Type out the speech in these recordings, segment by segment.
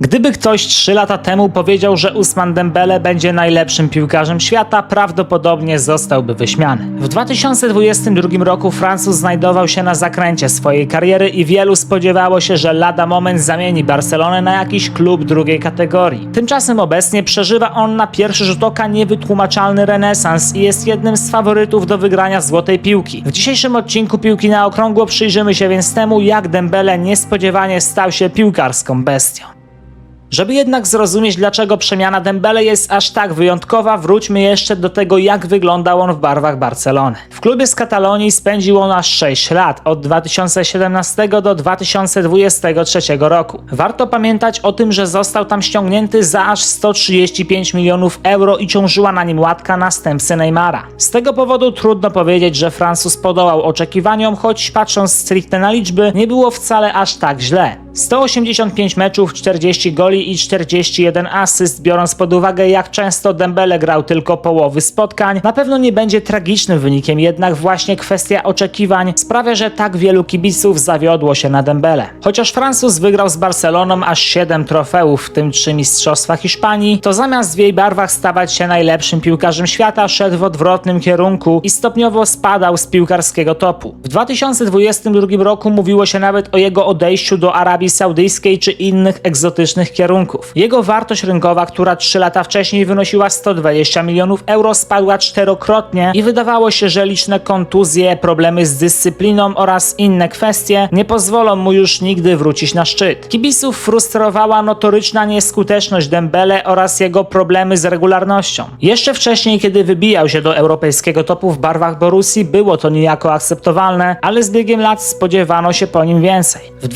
Gdyby ktoś 3 lata temu powiedział, że Usman Dembele będzie najlepszym piłkarzem świata, prawdopodobnie zostałby wyśmiany. W 2022 roku Francuz znajdował się na zakręcie swojej kariery i wielu spodziewało się, że lada moment zamieni Barcelonę na jakiś klub drugiej kategorii. Tymczasem obecnie przeżywa on na pierwszy rzut oka niewytłumaczalny renesans i jest jednym z faworytów do wygrania złotej piłki. W dzisiejszym odcinku Piłki na Okrągło przyjrzymy się więc temu, jak Dembele niespodziewanie stał się piłkarską bestią. Żeby jednak zrozumieć, dlaczego przemiana Dembele jest aż tak wyjątkowa, wróćmy jeszcze do tego, jak wyglądał on w barwach Barcelony. W klubie z Katalonii spędził on aż 6 lat, od 2017 do 2023 roku. Warto pamiętać o tym, że został tam ściągnięty za aż 135 milionów euro i ciążyła na nim łatka następcy Neymara. Z tego powodu trudno powiedzieć, że Francuz podołał oczekiwaniom, choć patrząc stricte na liczby, nie było wcale aż tak źle. 185 meczów, 40 goli i 41 asyst, biorąc pod uwagę jak często Dembele grał tylko połowy spotkań, na pewno nie będzie tragicznym wynikiem, jednak właśnie kwestia oczekiwań sprawia, że tak wielu kibiców zawiodło się na Dembele. Chociaż Francuz wygrał z Barceloną aż 7 trofeów, w tym 3 mistrzostwa Hiszpanii, to zamiast w jej barwach stawać się najlepszym piłkarzem świata, szedł w odwrotnym kierunku i stopniowo spadał z piłkarskiego topu. W 2022 roku mówiło się nawet o jego odejściu do Arabii Saudyjskiej czy innych egzotycznych kierunków. Jego wartość rynkowa, która 3 lata wcześniej wynosiła 120 milionów euro, spadła czterokrotnie i wydawało się, że liczne kontuzje, problemy z dyscypliną oraz inne kwestie nie pozwolą mu już nigdy wrócić na szczyt. Kibiców frustrowała notoryczna nieskuteczność Dembele oraz jego problemy z regularnością. Jeszcze wcześniej, kiedy wybijał się do europejskiego topu w barwach Borussii, było to niejako akceptowalne, ale z biegiem lat spodziewano się po nim więcej. W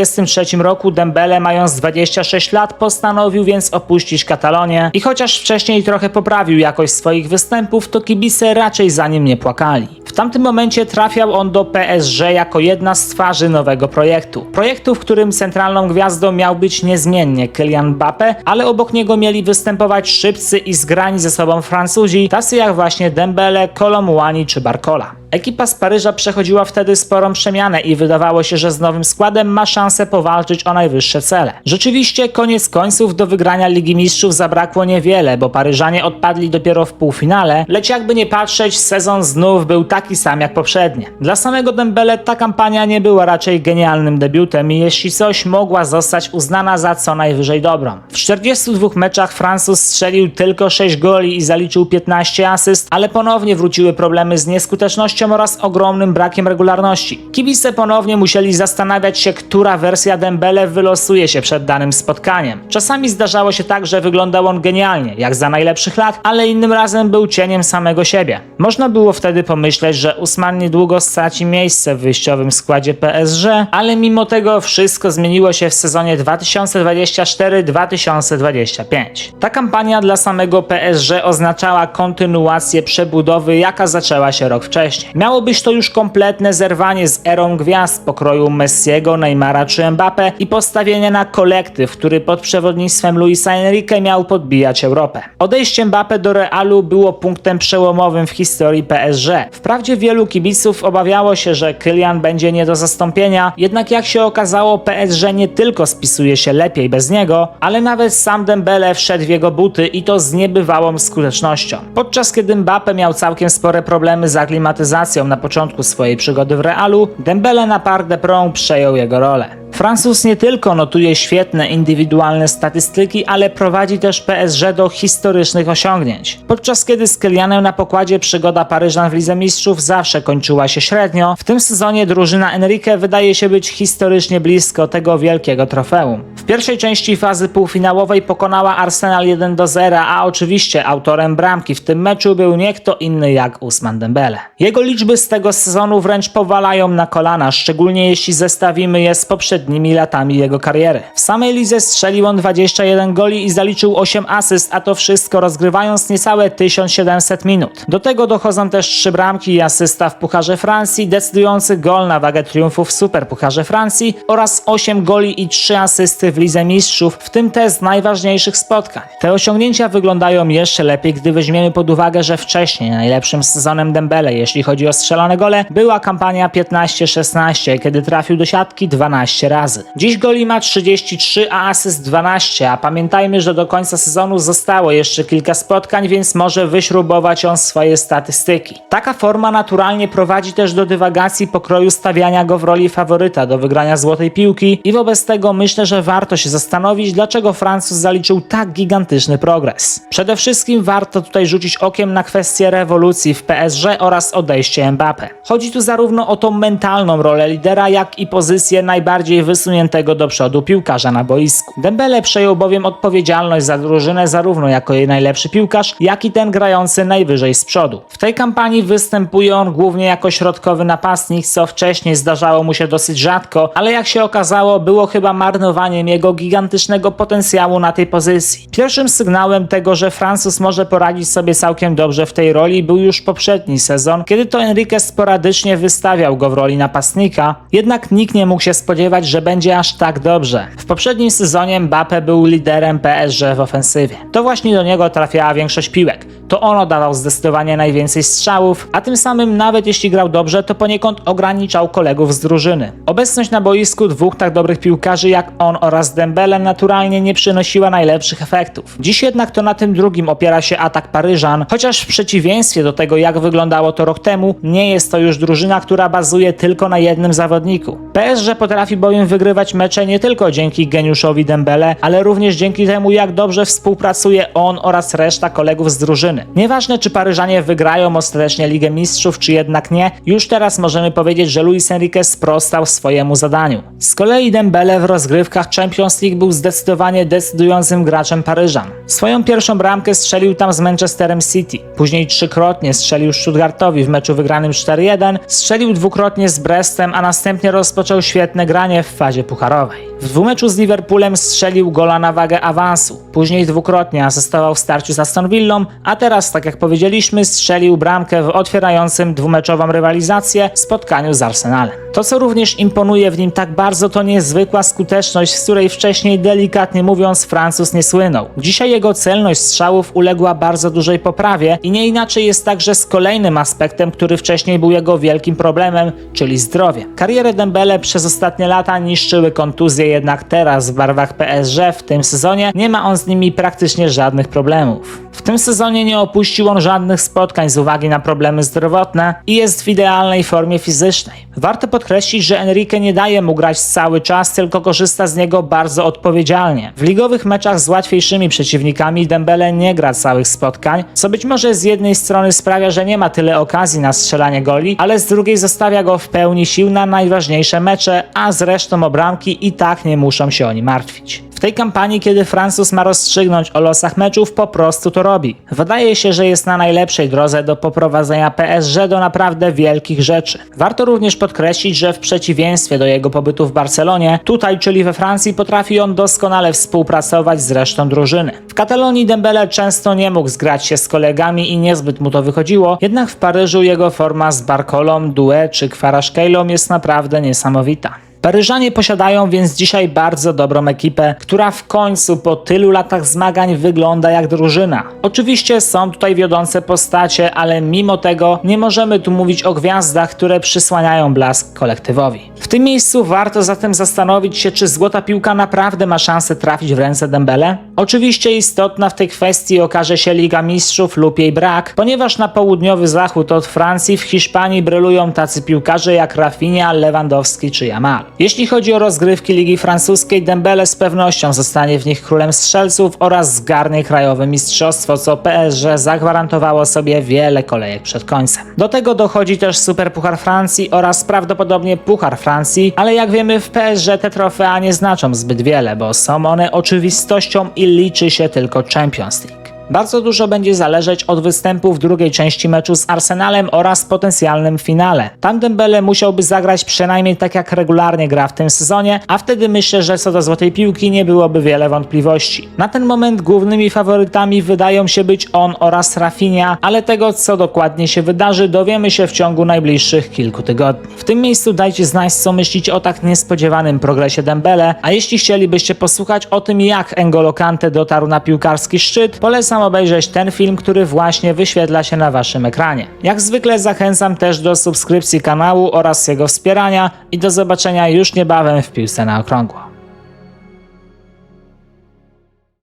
2023 roku Dembele, mając 26 lat, postanowił więc opuścić Katalonię i chociaż wcześniej trochę poprawił jakość swoich występów, to kibice raczej za nim nie płakali. W tamtym momencie trafiał on do PSG jako jedna z twarzy nowego projektu. Projektu, w którym centralną gwiazdą miał być niezmiennie Kylian Mbappe, ale obok niego mieli występować szybcy i zgrani ze sobą Francuzi, tacy jak właśnie Dembele, Kolomouani czy Barcola. Ekipa z Paryża przechodziła wtedy sporą przemianę i wydawało się, że z nowym składem ma szansę powalczyć o najwyższe cele. Rzeczywiście, koniec końców do wygrania Ligi Mistrzów zabrakło niewiele, bo Paryżanie odpadli dopiero w półfinale, lecz jakby nie patrzeć, sezon znów był taki sam jak poprzednie. Dla samego Dembele ta kampania nie była raczej genialnym debiutem i jeśli coś mogła zostać uznana za co najwyżej dobrą. W 42 meczach Francuz strzelił tylko 6 goli i zaliczył 15 asyst, ale ponownie wróciły problemy z nieskutecznością oraz ogromnym brakiem regularności. Kibice ponownie musieli zastanawiać się, która wersja Dembele wylosuje się przed danym spotkaniem. Czasami zdarzało się tak, że wyglądał on genialnie, jak za najlepszych lat, ale innym razem był cieniem samego siebie. Można było wtedy pomyśleć, że Usman niedługo straci miejsce w wyjściowym składzie PSG, ale mimo tego wszystko zmieniło się w sezonie 2024-2025. Ta kampania dla samego PSG oznaczała kontynuację przebudowy, jaka zaczęła się rok wcześniej. Miało być to już kompletne zerwanie z erą gwiazd pokroju Messiego, Neymara czy Mbappe i postawienie na kolektyw, który pod przewodnictwem Luisa Enrique miał podbijać Europę. Odejście Mbappe do Realu było punktem przełomowym w historii PSG. Wprawdzie wielu kibiców obawiało się, że Kylian będzie nie do zastąpienia, jednak jak się okazało PSG nie tylko spisuje się lepiej bez niego, ale nawet sam Dembele wszedł w jego buty i to z niebywałą skutecznością. Podczas kiedy Mbappe miał całkiem spore problemy z aklimatyzacją na początku swojej przygody w Realu, Dembele na Parc des Princes przejął jego rolę. Francuz nie tylko notuje świetne indywidualne statystyki, ale prowadzi też PSG do historycznych osiągnięć. Podczas kiedy z Kylianem na pokładzie przygoda Paryżan w Lidze Mistrzów zawsze kończyła się średnio, w tym sezonie drużyna Enrique wydaje się być historycznie blisko tego wielkiego trofeum. W pierwszej części fazy półfinałowej pokonała Arsenal 1 do 0, a oczywiście autorem bramki w tym meczu był nie kto inny jak Usman Dembele. Jego liczby z tego sezonu wręcz powalają na kolana, szczególnie jeśli zestawimy je z poprzednimi latami jego kariery. W samej lidze strzelił on 21 goli i zaliczył 8 asyst, a to wszystko rozgrywając niecałe 1700 minut. Do tego dochodzą też 3 bramki i asysta w Pucharze Francji, decydujący gol na wagę triumfu w Superpucharze Francji oraz 8 goli i 3 asysty w Lidze Mistrzów, w tym te z najważniejszych spotkań. Te osiągnięcia wyglądają jeszcze lepiej, gdy weźmiemy pod uwagę, że wcześniej najlepszym sezonem Dembele, jeśli chodzi o strzelone gole, była kampania 15-16, kiedy trafił do siatki 12 razy. Dziś goli ma 33, a asyst 12, a pamiętajmy, że do końca sezonu zostało jeszcze kilka spotkań, więc może wyśrubować on swoje statystyki. Taka forma naturalnie prowadzi też do dywagacji pokroju stawiania go w roli faworyta do wygrania złotej piłki i wobec tego myślę, że warto się zastanowić, dlaczego Francuz zaliczył tak gigantyczny progres. Przede wszystkim warto tutaj rzucić okiem na kwestię rewolucji w PSG oraz odejście Mbappé. Chodzi tu zarówno o tą mentalną rolę lidera, jak i pozycję najbardziej wysuniętego do przodu piłkarza na boisku. Dembele przejął bowiem odpowiedzialność za drużynę zarówno jako jej najlepszy piłkarz, jak i ten grający najwyżej z przodu. W tej kampanii występuje on głównie jako środkowy napastnik, co wcześniej zdarzało mu się dosyć rzadko, ale jak się okazało, było chyba marnowaniem jego gigantycznego potencjału na tej pozycji. Pierwszym sygnałem tego, że Francuz może poradzić sobie całkiem dobrze w tej roli, był już poprzedni sezon, kiedy to Enrique sporadycznie wystawiał go w roli napastnika, jednak nikt nie mógł się spodziewać, że będzie aż tak dobrze. W poprzednim sezonie Mbappé był liderem PSG w ofensywie. To właśnie do niego trafiała większość piłek. To on oddawał zdecydowanie najwięcej strzałów, a tym samym nawet jeśli grał dobrze, to poniekąd ograniczał kolegów z drużyny. Obecność na boisku dwóch tak dobrych piłkarzy jak on oraz Dembele naturalnie nie przynosiła najlepszych efektów. Dziś jednak to na tym drugim opiera się atak Paryżan, chociaż w przeciwieństwie do tego jak wyglądało to rok temu, nie jest to już drużyna, która bazuje tylko na jednym zawodniku. PSG potrafi bowiem wygrywać mecze nie tylko dzięki geniuszowi Dembele, ale również dzięki temu jak dobrze współpracuje on oraz reszta kolegów z drużyny. Nieważne czy Paryżanie wygrają ostatecznie Ligę Mistrzów, czy jednak nie, już teraz możemy powiedzieć, że Luis Enrique sprostał swojemu zadaniu. Z kolei Dembele w rozgrywkach Champions League był zdecydowanie decydującym graczem Paryżan. Swoją pierwszą bramkę strzelił tam z Manchesterem City. Później trzykrotnie strzelił Stuttgartowi w meczu wygranym 4-1, strzelił dwukrotnie z Brestem, a następnie rozpoczął świetne granie w fazie pucharowej. W dwumeczu z Liverpoolem strzelił gola na wagę awansu. Później dwukrotnie asystował w starciu z Aston Villą, a teraz, tak jak powiedzieliśmy, strzelił bramkę w otwierającym dwumeczową rywalizację spotkaniu z Arsenalem. To, co również imponuje w nim tak bardzo, to niezwykła skuteczność, z której wcześniej, delikatnie mówiąc, Francuz nie słynął. Dzisiaj jego celność strzałów uległa bardzo dużej poprawie i nie inaczej jest także z kolejnym aspektem, który wcześniej był jego wielkim problemem, czyli zdrowie. Karierę Dembele przez ostatnie lata niszczyły kontuzje, jednak teraz w barwach PSG w tym sezonie nie ma on z nimi praktycznie żadnych problemów. W tym sezonie nie opuścił on żadnych spotkań z uwagi na problemy zdrowotne i jest w idealnej formie fizycznej. Warto podkreślić, że Enrique nie daje mu grać cały czas, tylko korzysta z niego bardzo odpowiedzialnie. W ligowych meczach z łatwiejszymi przeciwnikami Dembele nie gra całych spotkań, co być może z jednej strony sprawia, że nie ma tyle okazji na strzelanie goli, ale z drugiej zostawia go w pełni sił na najważniejsze mecze, a z resztą o bramki i tak nie muszą się oni martwić. W tej kampanii, kiedy Francuz ma rozstrzygnąć o losach meczów, po prostu to robi. Wydaje się, że jest na najlepszej drodze do poprowadzenia PSG do naprawdę wielkich rzeczy. Warto również podkreślić, że w przeciwieństwie do jego pobytu w Barcelonie, tutaj, czyli we Francji, potrafi on doskonale współpracować z resztą drużyny. W Katalonii Dembele często nie mógł zgrać się z kolegami i niezbyt mu to wychodziło, jednak w Paryżu jego forma z Barkolą, Due czy Kwaraszkejlą jest naprawdę niesamowita. Paryżanie posiadają więc dzisiaj bardzo dobrą ekipę, która w końcu po tylu latach zmagań wygląda jak drużyna. Oczywiście są tutaj wiodące postacie, ale mimo tego nie możemy tu mówić o gwiazdach, które przysłaniają blask kolektywowi. W tym miejscu warto zatem zastanowić się, czy złota piłka naprawdę ma szansę trafić w ręce Dembele? Oczywiście istotna w tej kwestii okaże się Liga Mistrzów lub jej brak, ponieważ na południowy zachód od Francji w Hiszpanii brylują tacy piłkarze jak Rafinha, Lewandowski czy Jamal. Jeśli chodzi o rozgrywki Ligi Francuskiej, Dembele z pewnością zostanie w nich królem strzelców oraz zgarnie krajowe mistrzostwo, co PSG zagwarantowało sobie wiele kolejek przed końcem. Do tego dochodzi też Superpuchar Francji oraz prawdopodobnie Puchar Francji, ale jak wiemy w PSG te trofea nie znaczą zbyt wiele, bo są one oczywistością i liczy się tylko Champions League. Bardzo dużo będzie zależeć od występu w drugiej części meczu z Arsenalem oraz potencjalnym finale. Tam Dembele musiałby zagrać przynajmniej tak jak regularnie gra w tym sezonie, a wtedy myślę, że co do złotej piłki nie byłoby wiele wątpliwości. Na ten moment głównymi faworytami wydają się być on oraz Rafinha, ale tego co dokładnie się wydarzy dowiemy się w ciągu najbliższych kilku tygodni. W tym miejscu dajcie znać co myślicie o tak niespodziewanym progresie Dembele, a jeśli chcielibyście posłuchać o tym jak N'Golo Kante dotarł na piłkarski szczyt, polecam polecam obejrzeć ten film, który właśnie wyświetla się na waszym ekranie. Jak zwykle zachęcam też do subskrypcji kanału oraz jego wspierania i do zobaczenia już niebawem w piłce na okrągło.